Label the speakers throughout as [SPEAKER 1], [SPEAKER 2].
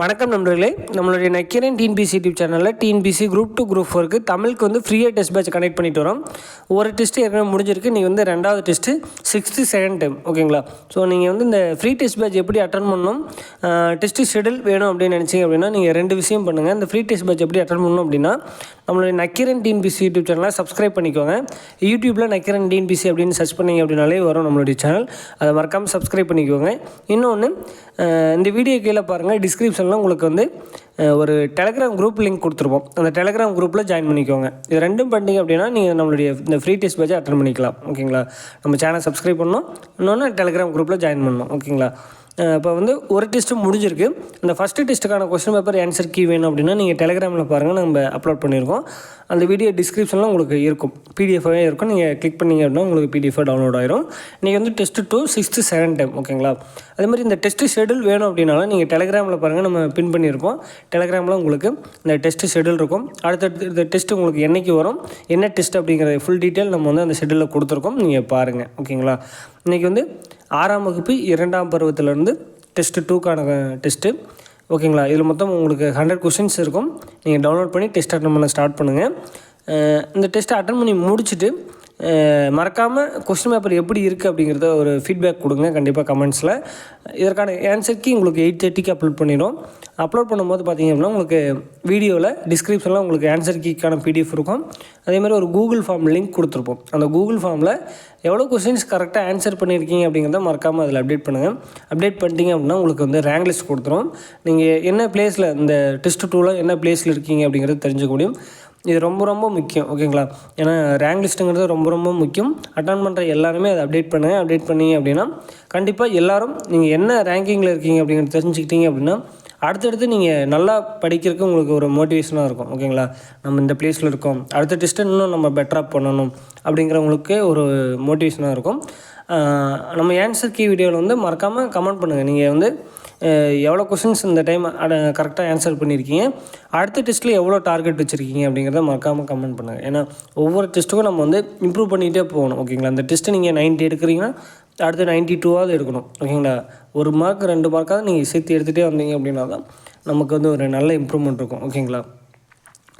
[SPEAKER 1] வணக்கம் நண்பர்களே. நம்மளுடைய நக்கீரன் டிஎன்பிசி யூடியூப் சேனலில் டிஎன்பிசி குரூப் டூ குரூப் ஃபோருக்கு தமிழுக்கு வந்து ஃப்ரீயாக டெஸ்ட் பேட்ச் கனெக்ட் பண்ணிட்டு வரோம். ஒரு டெஸ்ட் ஏற்கனவே முடிஞ்சிருக்கு. நீங்கள் வந்து ரெண்டாவது டெஸ்ட்டு சிக்ஸ்த்து செகண்ட் டைம் ஓகேங்களா ஸோ நீங்கள் வந்து இந்த ஃப்ரீ டெஸ்ட் பேட்ச் எப்படி அட்டன் பண்ணணும் டெஸ்ட்டு ஷெடியூல் வேணும் அப்படின்னு நினச்சிங்க அப்படின்னா நீங்கள் ரெண்டு விஷயம் பண்ணுங்கள் இந்த ஃப்ரீ டெஸ்ட் பேட்ச் எப்படி அட்டன் பண்ணணும் அப்படின்னா நம்மளுடைய நக்கீரன் டிஎன்பிசி யூடியூப் சேனலை சப்ஸ்கிரைப் பண்ணிக்கோங்க. யூடியூப்பில் நக்கீரன் டிஎன்பிசி அப்படின்னு சர்ச் பண்ணிங்க அப்படின்னாலே வரும் நம்மளுடைய சேனல் அதை மறக்காமல் சப்ஸ்கிரைப் பண்ணிக்கோங்க. இன்னொன்று இந்த வீடியோ கீழே பாருங்கள் டிஸ்கிரிப்ஷனில் உங்களுக்கு வந்து ஒரு டெலகிராம் குரூப் லிங்க் கொடுத்துருப்போம். அந்த டெலகிராம் குரூப்பில் ஜாயின் பண்ணிக்கோங்க. இது ரெண்டும் பண்ணிங்க அப்படின்னா நீங்கள் நம்மளுடைய இந்த ஃப்ரீ டெஸ்ட் பேஜை அட்டன் பண்ணிக்கலாம். ஓகேங்களா நம்ம சேனல் சப்ஸ்கிரைப் பண்ணணும் இன்னொன்று டெலகிராம் குரூப்பில் ஜாயின் பண்ணணும் ஓகேங்களா இப்போ வந்து ஒரு டெஸ்ட்டு முடிஞ்சிருக்கு. அந்த ஃபஸ்ட்டு டெஸ்ட்டுக்கான கொஸ்டின் பேப்பர் ஆன்சர் கீ வேணும் அப்படின்னா நீங்கள் டெலிகிராமில் பாருங்கள் நம்ம அப்லோட் பண்ணியிருக்கோம் அந்த வீடியோ டிஸ்கிரிப்ஷனில் உங்களுக்கு இருக்கும். பிடிஎஃபாகவே இருக்கும். நீங்கள் கிளிக் பண்ணிங்க அப்படின்னா உங்களுக்கு பிடிஎஃபாக டவுன்லோட் ஆயிரும். நீங்கள் வந்து test two sixth seven time ஓகேங்களா அதே மாதிரி இந்த டெஸ்ட்டு ஷெடியூல் வேணும் அப்படின்னாலும் நீங்கள் டெலிகிராமில் பாருங்கள் நம்ம பின் பண்ணியிருப்போம் டெலகிராமில் உங்களுக்கு இந்த டெஸ்ட்டு ஷெடியூல் இருக்கும். அடுத்தடுத்து இந்த டெஸ்ட்டு உங்களுக்கு என்னைக்கு வரும் என்ன டெஸ்ட் அப்படிங்கிறத ஃபுல் டீட்டெயில் நம்ம வந்து அந்த ஷெடியூலில் கொடுத்துருக்கோம். நீங்கள் பாருங்கள் ஓகேங்களா? இன்றைக்கி வந்து ஆறாம் வகுப்பு இரண்டாம் பருவத்திலேருந்து டெஸ்ட்டு டூக்கான டெஸ்ட்டு ஓகேங்களா? இதில் மொத்தம் உங்களுக்கு ஹண்ட்ரட் கொஷின்ஸ் இருக்கும். நீங்கள் டவுன்லோட் பண்ணி டெஸ்ட் அட்டன் பண்ண ஸ்டார்ட் பண்ணுங்கள் இந்த டெஸ்ட்டை அட்டன் பண்ணி முடிச்சுட்டு மறக்காமல் கொஸ்டின் பேப்பர் எப்படி இருக்குது அப்படிங்கிறத ஒரு ஃபீட்பேக் கொடுங்க கண்டிப்பாக கமெண்ட்ஸில் இதற்கான ஆன்சருக்கு உங்களுக்கு எயிட் தேர்ட்டிக்கு அப்லோட் பண்ணிடும் அப்லோட் பண்ணும்போது பார்த்திங்க அப்படின்னா உங்களுக்கு வீடியோவில் டிஸ்கிரிப்ஷனில் உங்களுக்கு ஆன்சர் கீக்கான பிடிஎஃப் இருக்கும். அதேமாதிரி ஒரு கூகுள் ஃபார்ம் லிங்க் கொடுத்துருப்போம். அந்த கூகுள் ஃபார்மில் எவ்வளோ கொஸ்டின்ஸ் கரெக்டாக ஆன்சர் பண்ணியிருக்கீங்க அப்படிங்கிறத மறக்காமல் அதில் அப்டேட் பண்ணுங்கள் அப்டேட் பண்ணிட்டீங்க அப்படின்னா உங்களுக்கு வந்து ரேங்க் லிஸ்ட் கொடுத்துரும். நீங்கள் என்ன பிளேஸில் இந்த டெஸ்ட் டூவில் என்ன பிளேஸில் இருக்கீங்க அப்படிங்கிறது தெரிஞ்சுக்க முடியும். இது ரொம்ப ரொம்ப முக்கியம் ஓகேங்களா? ஏன்னா ரேங்க் லிஸ்ட்டுங்கிறது ரொம்ப ரொம்ப முக்கியம். அட்டன் பண்ணுற எல்லாருமே அதை அப்டேட் பண்ணுங்கள் அப்டேட் பண்ணீங்க அப்படின்னா கண்டிப்பாக எல்லாரும் நீங்கள் என்ன ரேங்கிங்கில் இருக்கீங்க அப்படிங்கிறத தெரிஞ்சுக்கிட்டீங்க அப்படின்னா அடுத்தடுத்து நீங்கள் நல்லா படிக்கிறதுக்கு உங்களுக்கு ஒரு மோட்டிவேஷனாக இருக்கும் ஓகேங்களா? நம்ம இந்த பிளேஸில் இருக்கோம். அடுத்த டெஸ்ட்டு இன்னும் நம்ம பெட்டராக பண்ணணும் அப்படிங்கிறவங்களுக்கு ஒரு மோட்டிவேஷனாக இருக்கும். நம்ம ஆன்சர் கீ வீடியோவில் வந்து மறக்காமல் கமெண்ட் பண்ணுங்கள் நீங்கள் வந்து எவ்வளோ கொஷின்ஸ் இந்த டைம் கரெக்டாக ஆன்சர் பண்ணியிருக்கீங்க அடுத்த டெஸ்ட்டில் எவ்வளோ டார்கெட் வச்சுருக்கீங்க அப்படிங்கிறத மறக்காமல் கமெண்ட் பண்ணுங்கள் ஏன்னா ஒவ்வொரு டெஸ்ட்டுக்கும் நம்ம வந்து இம்ப்ரூவ் பண்ணிகிட்டே போகணும். ஓகேங்களா? அந்த டெஸ்ட்டு நீங்கள் 90 எடுக்கிறீங்கன்னா அடுத்து நைன்ட்டி டூவாவது எடுக்கணும். ஓகேங்களா? ஒரு மார்க் ரெண்டு மார்க்காவது நீங்கள் சேர்த்து எடுத்துகிட்டே வந்தீங்க அப்படின்னா தான் நமக்கு வந்து ஒரு நல்ல இம்ப்ரூவ்மெண்ட் இருக்கும். ஓகேங்களா?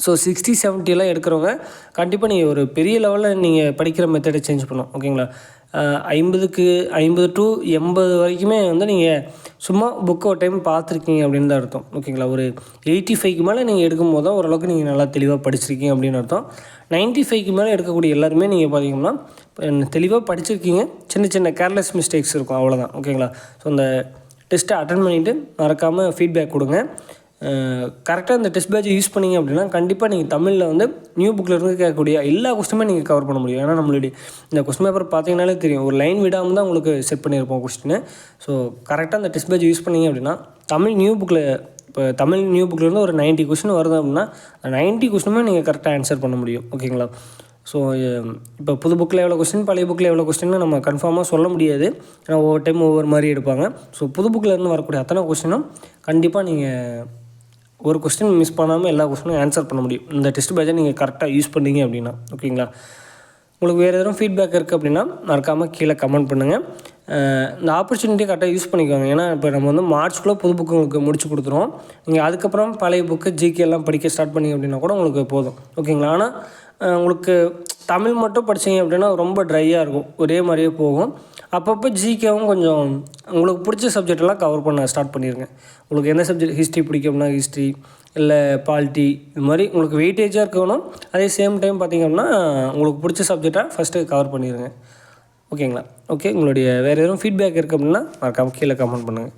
[SPEAKER 1] ஸோ சிக்ஸ்டி செவன்ட்டிலாம் எடுக்கிறவங்க கண்டிப்பாக நீங்கள் ஒரு பெரிய லெவலில் நீங்கள் படிக்கிற மெத்தடை சேஞ்ச் பண்ணணும். ஓகேங்களா? ஐம்பதுக்கு ஐம்பது டு எண்பது வரைக்குமே வந்து நீங்கள் சும்மா புக்கை ஒரு டைம் பார்த்துருக்கீங்க அப்படின்னு தான் அர்த்தம். ஓகேங்களா ஒரு எயிட்டி ஃபைவ்க்கு மேலே நீங்கள் எடுக்கும் போது தான் ஓரளவுக்கு நீங்கள் நல்லா தெளிவாக படிச்சிருக்கீங்க அப்படின்னு அர்த்தம். நைன்ட்டி ஃபைவ்க்கு மேலே எடுக்கக்கூடிய எல்லாருமே நீங்கள் பார்த்தீங்கன்னா தெளிவாக படிச்சிருக்கீங்க. சின்ன சின்ன கேர்லெஸ் மிஸ்டேக்ஸ் இருக்கும். அவ்வளோதான் ஓகேங்களா ஸோ அந்த டெஸ்ட்டை அட்டன் பண்ணிவிட்டு மறக்காமல் ஃபீட்பேக் கொடுங்க. கரெக்டாக இந்த டெஸ்ட் பேட்ச் யூஸ் பண்ணீங்க அப்படின்னா கண்டிப்பாக நீங்கள் தமிழில் வந்து நியூ புக்கில் இருந்து கேட்கக்கூடிய எல்லா கொஸ்டினுமே நீங்கள் கவர் பண்ண முடியும். ஏன்னா நம்மளுடைய இந்த கொஸ்டின் பேப்பர் பார்த்தீங்கனாலே தெரியும். ஒரு லைன் விடாமல் தான் உங்களுக்கு செட் பண்ணியிருப்போம் கொஸ்டின் ஸோ கரெக்டாக அந்த டெஸ்ட் பேட்ச் யூஸ் பண்ணீங்க அப்படின்னா தமிழ் நியூ புக்கில் இப்போ தமிழ் நியூ புக்லேருந்து ஒரு 90 கொஸ்டின் வருது அப்படின்னா நைன்ட்டி கொஸ்டினுமே நீங்கள் கரெக்டாக ஆன்சர் பண்ண முடியும். ஓகேங்களா ஸோ இப்போ புது புக்கில் எவ்வளோ கொஸ்டின் பழைய புக்கில் எவ்வளோ கொஸ்டின்னு நம்ம கன்ஃபார்மாக சொல்ல முடியாது. ஏன்னா ஒவ்வொரு டைம் ஒவ்வொரு மாதிரி எடுப்பாங்க. ஸோ புது புக்கில் இருந்து வரக்கூடிய அத்தனை கொஸ்டினும் கண்டிப்பாக நீங்கள் ஒரு கொஸ்டின் மிஸ் பண்ணாமல் எல்லா கொஸ்டினும் ஆன்சர் பண்ண முடியும். இந்த டெஸ்ட் பேட்சை நீங்கள் கரெக்டாக யூஸ் பண்ணீங்க அப்படின்னா ஓகேங்களா உங்களுக்கு வேறு எதுவும் ஃபீட்பேக் இருக்குது அப்படின்னா மறக்காமல் கீழே கமெண்ட் பண்ணுங்கள் இந்த ஆப்பர்ச்சுனிட்டியை கரெக்டாக யூஸ் பண்ணிக்கோங்க. ஏன்னா இப்போ நம்ம வந்து மார்ச்குள்ளே புது புக்கு உங்களுக்கு முடிச்சு கொடுத்துருவோம். நீங்கள் அதுக்கப்புறம் பழைய புக்கு ஜிகே எல்லாம் படிக்க ஸ்டார்ட் பண்ணீங்க அப்படின்னா கூட உங்களுக்கு போதும். ஓகேங்களா ஆனால் உங்களுக்கு தமிழ் மட்டும் படிச்சீங்க அப்படின்னா ரொம்ப ட்ரையாக இருக்கும். ஒரே மாதிரியே போகும். அப்பப்போ ஜிகேவும் கொஞ்சம் உங்களுக்கு பிடிச்ச சப்ஜெக்டெல்லாம் கவர் பண்ண ஸ்டார்ட் பண்ணிடுங்க உங்களுக்கு எந்த சப்ஜெக்ட் ஹிஸ்ட்ரி பிடிக்கும்னா ஹிஸ்ட்ரி இல்லை பாலிட்டி இது மாதிரி உங்களுக்கு வெயிட்டேஜாக இருக்கணும். அதே சேம் டைம் பார்த்தீங்க அப்படின்னா உங்களுக்கு பிடிச்ச சப்ஜெக்டாக ஃபஸ்ட்டு கவர் பண்ணிடுங்க ஓகேங்களா ஓகே உங்களுடைய வேறு எதுவும் ஃபீட்பேக் இருக்குது அப்படின்னா மறக்காமல் கீழே கமெண்ட் பண்ணுங்கள்